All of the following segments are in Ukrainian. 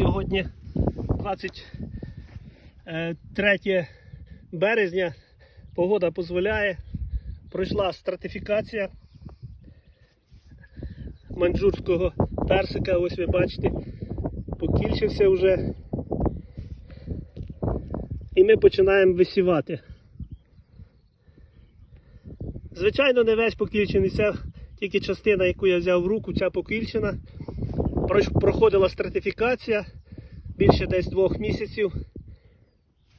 Сьогодні 23 березня. Погода дозволяє. Пройшла стратифікація манджурського персика. Ось ви бачите, покільчився вже. І ми починаємо висівати. Звичайно, не весь покільчений, це тільки частина, яку я взяв в руку, ця покільчена. Проходила стратифікація більше десь двох місяців.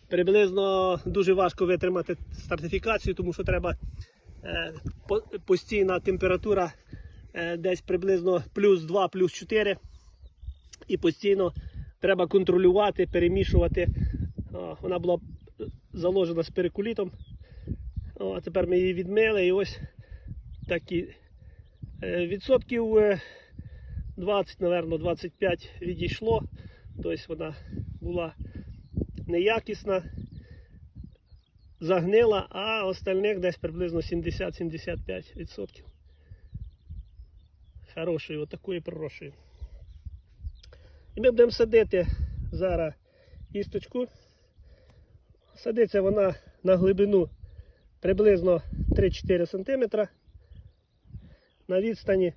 Приблизно дуже важко витримати стратифікацію, тому що треба е, постійна температура е, десь приблизно плюс 2, плюс 4. І постійно треба контролювати, перемішувати. Вона була заложена з перекулітом. А тепер ми її відмили і ось такі е, відсотків 20, напевно, 25 відійшло. Тобто вона була неякісна, загнила, а остальних десь приблизно 70-75%. Хорошої, отакої пророщої. І ми будемо садити зараз істочку. Садиться вона на глибину приблизно 3-4 см. На відстані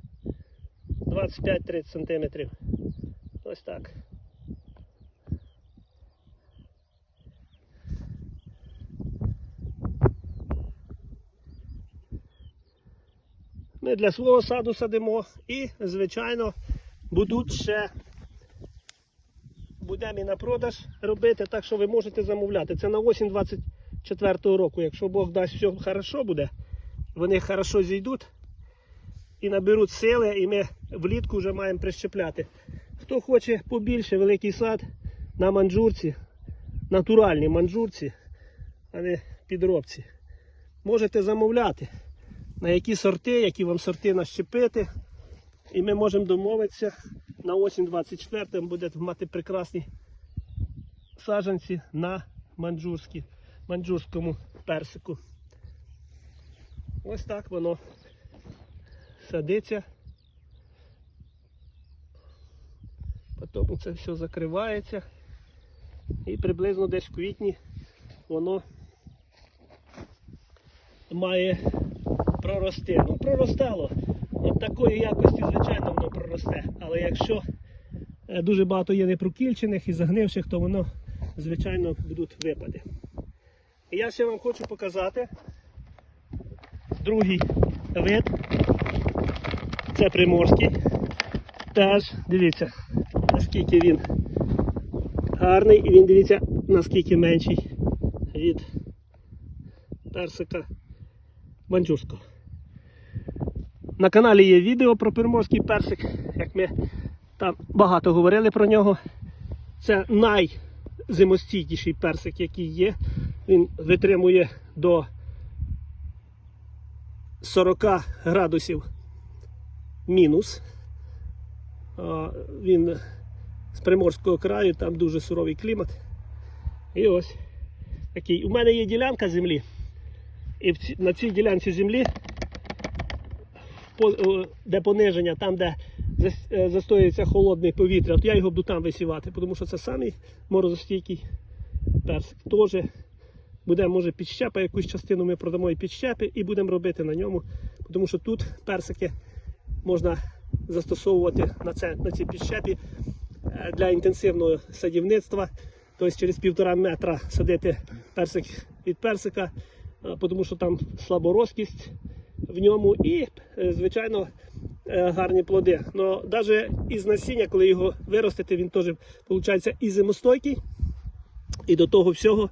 25-30 см. Ось так. Ми для свого саду садимо і, звичайно, будуть ще будемо і на продаж робити, так що ви можете замовляти. Це на осінь 24 року. Якщо Бог дасть все хорошо буде, вони хорошо зійдуть і наберуть сили, і ми влітку вже маємо прищепляти. Хто хоче побільше великий сад на манджурці, натуральні манджурці, а не підробці, можете замовляти, на які сорти, які вам сорти нащепити. І ми можемо домовитися на осінь 24 будете мати прекрасні саджанці на манджурському персику. Ось так воно садиться. Потім це все закривається. І приблизно десь в квітні воно має прорости. Ну, проростало. От такої якості, звичайно, воно проросте. Але якщо е, дуже багато є непрокільчених і загнивших, то воно, звичайно, будуть випади. І я ще вам хочу показати другий вид. Це приморський. Теж дивіться, наскільки він гарний і він дивіться, наскільки менший від персика банджурського. На каналі є відео про приморський персик, як ми там багато говорили про нього. Це найзимостійкіший персик, який є. Він витримує до 40 градусів мінус. Він з приморського краю, там дуже суровий клімат. І ось такий. У мене є ділянка землі. І на цій ділянці землі де пониження, там, де е, застоюється холодне повітря, от я його буду там висівати, тому що це самий морозостійкий персик. Теж буде, може, підщепа, якусь частину ми продамо і підщепи, і будемо робити на ньому, тому що тут персики можна застосовувати на, це, на цій підщепі е, для інтенсивного садівництва. Тобто через півтора метра садити персик від персика, е, тому що там слаборозкість в ньому і, е, звичайно, гарні плоди. Но навіть із насіння, коли його виростити, він теж виходить і зимостойкий, і до того всього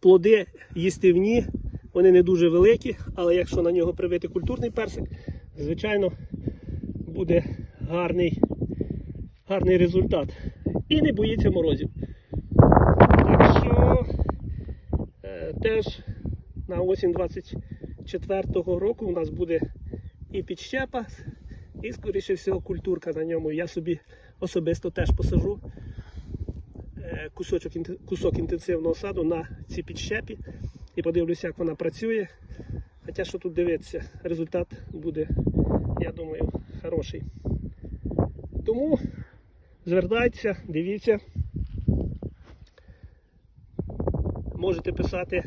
плоди їстивні, вони не дуже великі, але якщо на нього привити культурний персик, звичайно, буде гарний, гарний результат. І не боїться морозів. Так що е, теж на осінь 24-го року у нас буде і підщепа, і, скоріше всього, культурка на ньому. Я собі особисто теж посажу е, кусочок, кусок інтенсивного саду на цій підщепі і подивлюся, як вона працює. Хоча що тут дивитися, результат буде, я думаю, хороший. Тому Звертайтеся, дивіться. Можете писати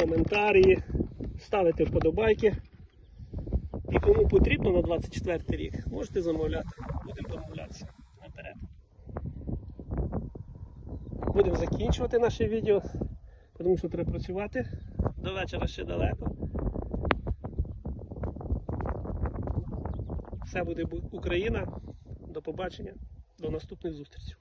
коментарі, ставити вподобайки. І кому потрібно на 24 рік, можете замовляти. Будемо домовлятися Будемо закінчувати наше відео, тому що треба працювати. До вечора ще далеко. Все буде Україна. До побачення, до наступних зустрічей.